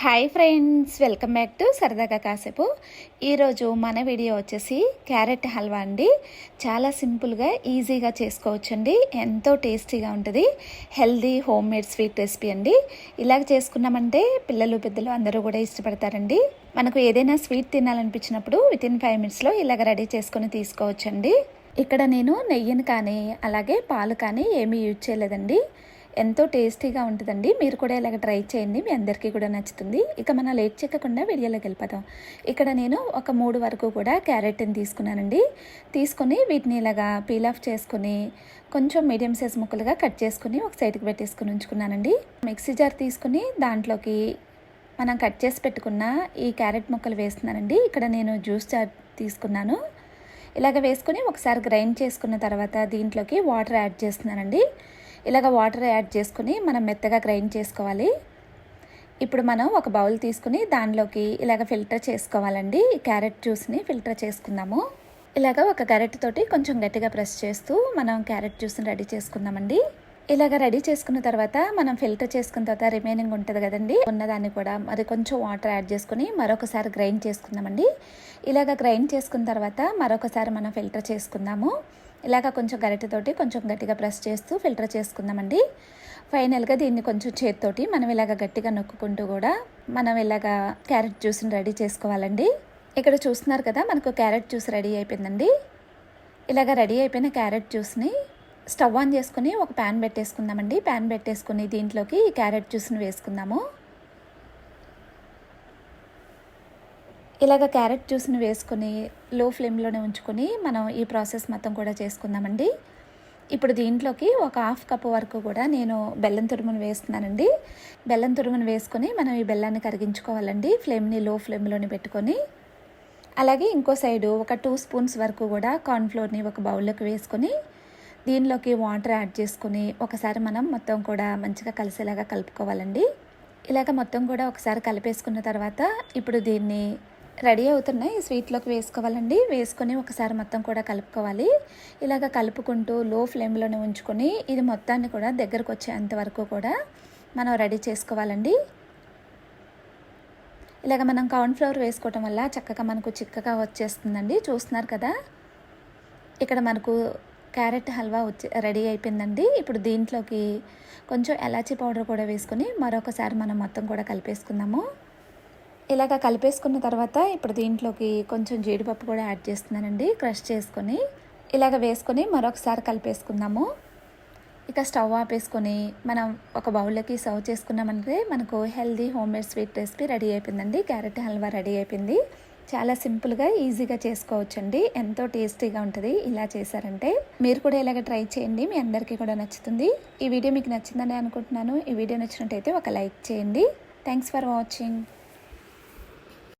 Hi friends welcome back to సరదాగా కాసేపు ఈరోజు మన వీడియో వచ్చేసి క్యారెట్ హల్వా అండి. చాలా సింపుల్గా ఈజీగా చేసుకోవచ్చండి. ఎంతో టేస్టీగా ఉంటుంది. Healthy home made sweet recipe అండి. ఇలాగ చేసుకున్నామంటే పిల్లలు పెద్దలు అందరూ కూడా ఇష్టపడతారండి. మనకు ఏదైనా స్వీట్ తినాలనిపించినప్పుడు విత్ ఇన్ ఫైవ్ మినిట్స్లో ఇలాగ రెడీ చేసుకొని తీసుకోవచ్చండి. ఇక్కడ నేను నెయ్యిని కానీ అలాగే పాలు కానీ ఏమీ యూజ్ చేయలేదండి. ఎంతో టేస్టీగా ఉంటుందండి. మీరు కూడా ఇలాగ ట్రై చేయండి. మీ అందరికీ కూడా నచ్చుతుంది. ఇక మనం లేట్ చెక్కకుండా వీడియోలోకి వెళ్ళిపోదాం. ఇక్కడ నేను ఒక మూడు వరకు కూడా క్యారెట్ని తీసుకున్నానండి. తీసుకొని వీటిని ఇలాగా పీల్ ఆఫ్ చేసుకొని కొంచెం మీడియం సైజ్ ముక్కలుగా కట్ చేసుకుని ఒక సైడ్కి పెట్టేసుకుని ఉంచుకున్నానండి. మిక్సీ జార్ తీసుకుని దాంట్లోకి మనం కట్ చేసి పెట్టుకున్న ఈ క్యారెట్ ముక్కలు వేస్తున్నానండి. ఇక్కడ నేను జ్యూస్ జార్ తీసుకున్నాను. ఇలాగ వేసుకొని ఒకసారి గ్రైండ్ చేసుకున్న తర్వాత దీంట్లోకి వాటర్ యాడ్ చేస్తున్నానండి. ఇలాగ వాటర్ యాడ్ చేసుకుని మనం మెత్తగా గ్రైండ్ చేసుకోవాలి. ఇప్పుడు మనం ఒక బౌల్ తీసుకుని దానిలోకి ఇలాగ ఫిల్టర్ చేసుకోవాలండి. క్యారెట్ జ్యూస్ని ఫిల్టర్ చేసుకుందాము. ఇలాగ ఒక గరెట్ తోటి కొంచెం గట్టిగా ప్రెస్ చేస్తూ మనం క్యారెట్ జ్యూస్ని రెడీ చేసుకుందామండి. ఇలాగ రెడీ చేసుకున్న తర్వాత మనం ఫిల్టర్ చేసుకున్న తర్వాత రిమైనింగ్ ఉంటుంది కదండి. ఉన్నదాన్ని కూడా మరి కొంచెం వాటర్ యాడ్ చేసుకుని మరొకసారి గ్రైండ్ చేసుకుందామండి. ఇలాగ గ్రైండ్ చేసుకున్న తర్వాత మరొకసారి మనం ఫిల్టర్ చేసుకుందాము. ఇలాగ కొంచెం గరిటెతోటి కొంచెం గట్టిగా ప్రెస్ చేస్తూ ఫిల్టర్ చేసుకుందామండి. ఫైనల్గా దీన్ని కొంచెం చేతితోటి మనం ఇలాగ గట్టిగా నొక్కుకుంటూ కూడా మనం ఇలాగ క్యారెట్ జ్యూస్ని రెడీ చేసుకోవాలండి. ఇక్కడ చూస్తున్నారు కదా మనకు క్యారెట్ జ్యూస్ రెడీ అయిపోయిందండి. ఇలాగ రెడీ అయిపోయిన క్యారెట్ జ్యూస్ని స్టవ్ ఆన్ చేసుకుని ఒక ప్యాన్ పెట్టేసుకుందామండి. ప్యాన్ పెట్టేసుకుని దీంట్లోకి ఈ క్యారెట్ జ్యూస్ని వేసుకుందాము. ఇలాగ క్యారెట్ జ్యూస్ని వేసుకొని లో ఫ్లేమ్లోనే ఉంచుకొని మనం ఈ ప్రాసెస్ మొత్తం కూడా చేసుకుందామండి. ఇప్పుడు దీంట్లోకి ఒక హాఫ్ కప్ వరకు కూడా నేను బెల్లం తురుమును వేస్తున్నానండి. బెల్లం తురుమును వేసుకొని మనం ఈ బెల్లాన్ని కరిగించుకోవాలండి ఫ్లేమ్ని లో ఫ్లేమ్లోనే పెట్టుకొని. అలాగే ఇంకో సైడు ఒక టూ స్పూన్స్ వరకు కూడా కార్న్ఫ్లోర్ని ఒక బౌల్లోకి వేసుకొని దీనిలోకి వాటర్ యాడ్ చేసుకొని ఒకసారి మనం మొత్తం కూడా మంచిగా కలిసేలాగా కలుపుకోవాలండి. ఇలాగ మొత్తం కూడా ఒకసారి కలిపేసుకున్న తర్వాత ఇప్పుడు దీన్ని రెడీ అవుతున్నాయి. ఈ స్వీట్లోకి వేసుకోవాలండి. వేసుకొని ఒకసారి మొత్తం కూడా కలుపుకోవాలి. ఇలాగ కలుపుకుంటూ లో ఫ్లేమ్లోనే ఉంచుకొని ఇది మొత్తాన్ని కూడా దగ్గరకు వచ్చేంత వరకు కూడా మనం రెడీ చేసుకోవాలండి. ఇలాగ మనం కార్న్ఫ్లవర్ వేసుకోవటం వల్ల చక్కగా మనకు చిక్కగా వచ్చేస్తుందండి. చూస్తున్నారు కదా? ఇక్కడ మనకు క్యారెట్ హల్వా వచ్చి రెడీ అయిపోయిందండి. ఇప్పుడు దీంట్లోకి కొంచెం ఎలాచీ పౌడర్ కూడా వేసుకొని మరొకసారి మనం మొత్తం కూడా కలిపేసుకుందాము. ఇలాగ కలిపేసుకున్న తర్వాత ఇప్పుడు దీంట్లోకి కొంచెం జీడిపప్పు కూడా యాడ్ చేస్తున్నానండి క్రష్ చేసుకొని ఇలాగ వేసుకొని మరొకసారి కలిపేసుకుందాము. ఇక స్టవ్ ఆపేసుకొని మనం ఒక బౌల్లోకి సర్వ్ చేసుకున్నామంటే మనకు healthy home made sweet recipe ready అయిపోయిందండి క్యారెట్ హల్వా రెడీ అయిపోయింది. చాలా సింపుల్గా ఈజీగా చేసుకోవచ్చండి ఎంతో టేస్టీగా ఉంటుంది ఇలా చేశారంటే. మీరు కూడా ఇలాగ ట్రై చేయండి మీ అందరికీ కూడా నచ్చుతుంది. ఈ వీడియో మీకు నచ్చిందని అనుకుంటున్నాను ఈ వీడియో నచ్చినట్టయితే ఒక లైక్ చేయండి. Thanks for watching.